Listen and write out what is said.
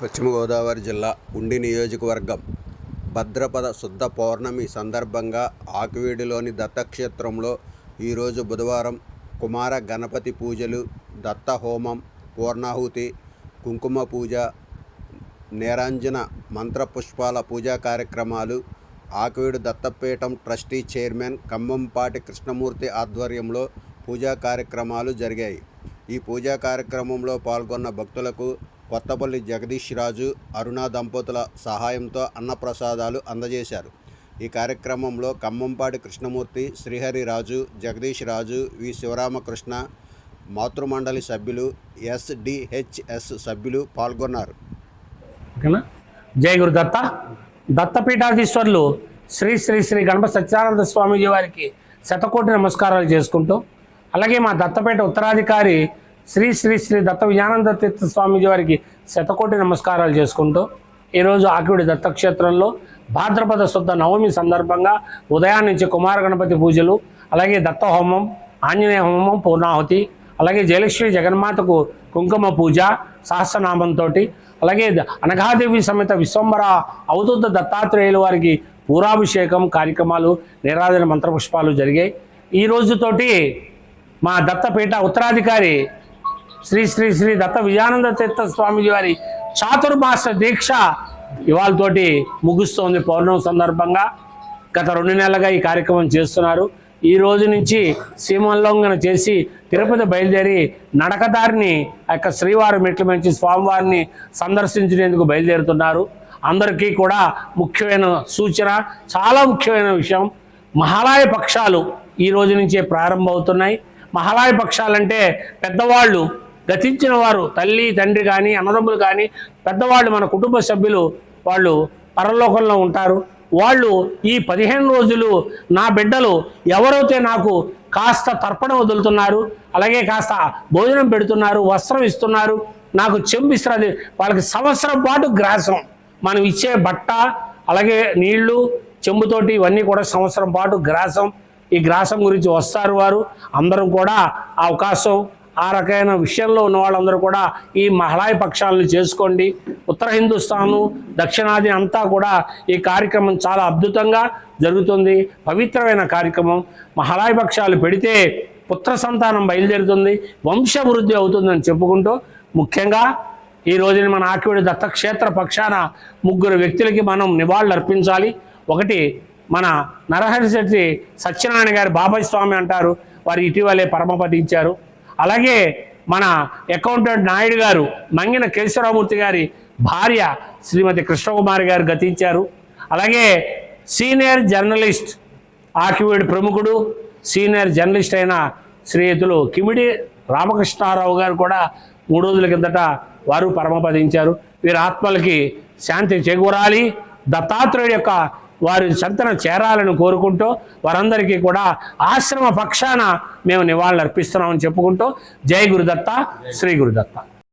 పశ్చిమ గోదావరి జిల్లా ఉండి నియోజకవర్గం భద్రపద శుద్ధ పౌర్ణమి సందర్భంగా ఆకివీడులోని దత్తక్షేత్రంలో ఈరోజు బుధవారం కుమార గణపతి పూజలు దత్త హోమం పూర్ణాహుతి కుంకుమ పూజ నేరాంజన మంత్రపుష్పాల పూజా కార్యక్రమాలు ఆకివీడు దత్తపీఠం ట్రస్టీ చైర్మన్ కంబంపాటి కృష్ణమూర్తి ఆధ్వర్యంలో పూజా కార్యక్రమాలు జరిగాయి. ఈ పూజా కార్యక్రమంలో పాల్గొన్న భక్తులకు కొత్తపల్లి జగదీష్ రాజు అరుణ దంపతుల సహాయంతో అన్నప్రసాదాలు అందజేశారు. ఈ కార్యక్రమంలో ఖమ్మంపాటి కృష్ణమూర్తి శ్రీహరి రాజు జగదీష్ రాజు వి. శివరామకృష్ణ మాతృమండలి సభ్యులు ఎస్డిహెచ్ఎస్ సభ్యులు పాల్గొన్నారు. ఓకేనా? జై గురు దత్త. దత్తపీఠాధీశ్వరులు శ్రీ శ్రీ శ్రీ గణపతి సత్యానంద స్వామీజీ వారికి శతకోటి నమస్కారాలు చేసుకుంటూ అలాగే మా దత్తపేట ఉత్తరాధికారి శ్రీ శ్రీ శ్రీ దత్త విజయానంద తీర్థ స్వామీజీ వారికి శతకోటి నమస్కారాలు చేసుకుంటూ ఈరోజు ఆకివిడి దత్తక్షేత్రంలో భాద్రపద శుద్ధ నవమి సందర్భంగా ఉదయాన్నే నుంచి కుమార గణపతి పూజలు అలాగే దత్త హోమం ఆంజనేయ హోమం పూర్ణాహుతి అలాగే జయలక్ష్మి జగన్మాతకు కుంకుమ పూజ సహస్రనామంతో అలాగే అనఘాదేవి సమేత విశ్వంబర అవధూత దత్తాత్రేయుల వారికి పూరాభిషేకం కార్యక్రమాలు నిరాధన మంత్రపుష్పాలు జరిగాయి. ఈ రోజుతోటి మా దత్తపీఠ ఉత్తరాధికారి శ్రీ శ్రీ శ్రీ దత్త విజయానంద తీర్థ స్వామిజీ వారి చాతుర్మాస దీక్ష ఇవాళతోటి ముగుస్తోంది పౌర్ణమి సందర్భంగా. గత రెండు నెలలుగా ఈ కార్యక్రమం చేస్తున్నారు. ఈ రోజు నుంచి సీమోల్లంఘన చేసి తిరుపతి బయలుదేరి నడకదారిని ఆ యొక్క శ్రీవారి మెట్ల మంచి స్వామివారిని సందర్శించేందుకు బయలుదేరుతున్నారు. అందరికీ కూడా ముఖ్యమైన సూచన చాలా ముఖ్యమైన విషయం మహాలయ పక్షాలు ఈ రోజు నుంచే ప్రారంభమవుతున్నాయి. మహాలయ పక్షాలంటే పెద్దవాళ్ళు గతించిన వారు తల్లి తండ్రి కానీ అన్నదమ్ములు కానీ పెద్దవాళ్ళు మన కుటుంబ సభ్యులు వాళ్ళు పరలోకంలో ఉంటారు. వాళ్ళు ఈ పదిహేను రోజులు నా బిడ్డలు ఎవరైతే నాకు కాస్త తర్పణ వదులుతున్నారు అలాగే కాస్త భోజనం పెడుతున్నారు వస్త్రం ఇస్తున్నారు నాకు చెంపిస్తుంది వాళ్ళకి సంవత్సరం పాటు గ్రాసం. మనం ఇచ్చే బట్ట అలాగే నీళ్ళు చెంబుతోటి ఇవన్నీ కూడా సంవత్సరం పాటు గ్రాసం. ఈ గ్రాసం గురించి వస్తారు వారు. అందరం కూడా అవకాశం ఆ రకమైన విషయంలో ఉన్న వాళ్ళందరూ కూడా ఈ మహళాయ పక్షాలను చేసుకోండి. ఉత్తర హిందుస్థాను దక్షిణాది అంతా కూడా ఈ కార్యక్రమం చాలా అద్భుతంగా జరుగుతుంది. పవిత్రమైన కార్యక్రమం. మహళాయ పక్షాలు పెడితే పుత్ర సంతానం బయలుదేరుతుంది. వంశవృద్ధి అవుతుందని చెప్పుకుంటూ ముఖ్యంగా ఈ రోజున మన ఆకివిడి దత్తక్షేత్ర పక్షాన ముగ్గురు వ్యక్తులకి మనం నివాళులు అర్పించాలి. ఒకటి మన నరహరి శెట్టి సత్యనారాయణ గారి బాబాయ్ స్వామి అంటారు. వారు ఇటీవలే పరమపదించారు అలాగే మన అకౌంటెంట్ నాయుడు గారు మంగిన కేశవరామూర్తి గారి భార్య శ్రీమతి కృష్ణకుమారి గారు గతించారు. అలాగే సీనియర్ జర్నలిస్ట్ ఆకివీడ్ ప్రముఖుడు సీనియర్ జర్నలిస్ట్ అయిన శ్రీయుతులు కిమిడి రామకృష్ణారావు గారు కూడా మూడు రోజుల కిందట వారు పరమపదించారు. వీరి ఆత్మలకి శాంతి చేకూరాలి. దత్తాత్రేయుడు యొక్క వారి సంతన చేరాలని కోరుకుంటూ వారందరికీ కూడా ఆశ్రమ పక్షాన మేము నివాళులు అర్పిస్తున్నామని చెప్పుకుంటూ జై గురుదత్త శ్రీ గురుదత్త.